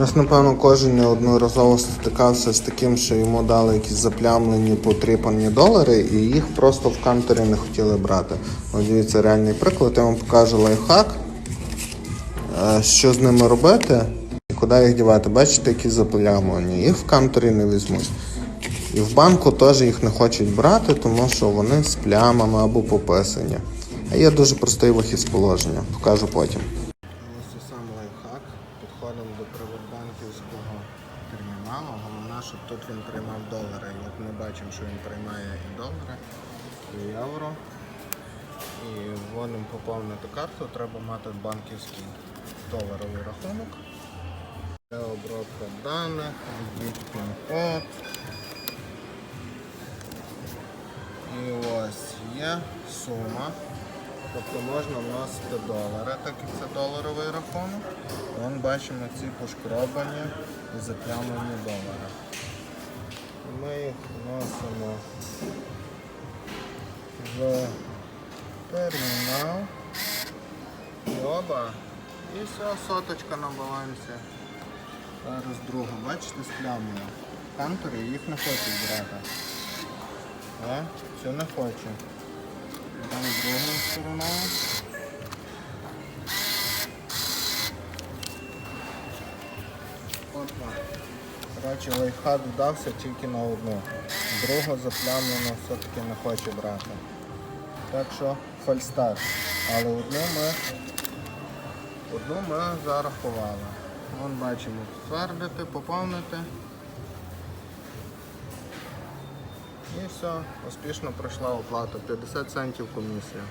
нас, напевно, кожен неодноразово стикався з таким, що йому дали якісь заплямлені, потріпані долари, і їх просто в кантері не хотіли брати. От дивіться, реальний приклад, я вам покажу лайфхак, е, що з ними робити і куди їх дівати. Бачите, які заплямлені. Їх в кантері не візьмуть. І в банку теж їх не хочуть брати, тому що вони з плямами або пописані. А є дуже простий вихід з положення. Покажу потім. Ось це сам лайфхак. Підходимо до приватбанківського терміналу. Головне, щоб тут він приймав долари. І от ми бачимо, що він приймає і долари, і євро. І вводимо поповнити карту, треба мати банківський доларовий рахунок. Це обробка даних, пін-код. І ось є сума. Тобто можна вносити долари, так як це доларовий рахунок. Вон бачимо ці пошкробані і заплямлені долари. Ми їх вносимо в термінал. Оба. І все, соточка на балансі. Зараз другу, бачите, сплямлено. Кантори їх не хочуть брати. Все не хочу. Там другою стороною. Опа. Коротше, лайфхак вдався тільки на одну. Другу заплямлену все-таки не хоче брати. Так що фальстарт. Але одну ми, одну ми зарахували. Вон бачимо, підтвердити, поповнити. Все, успішно пройшла оплата. 50 центів комісія.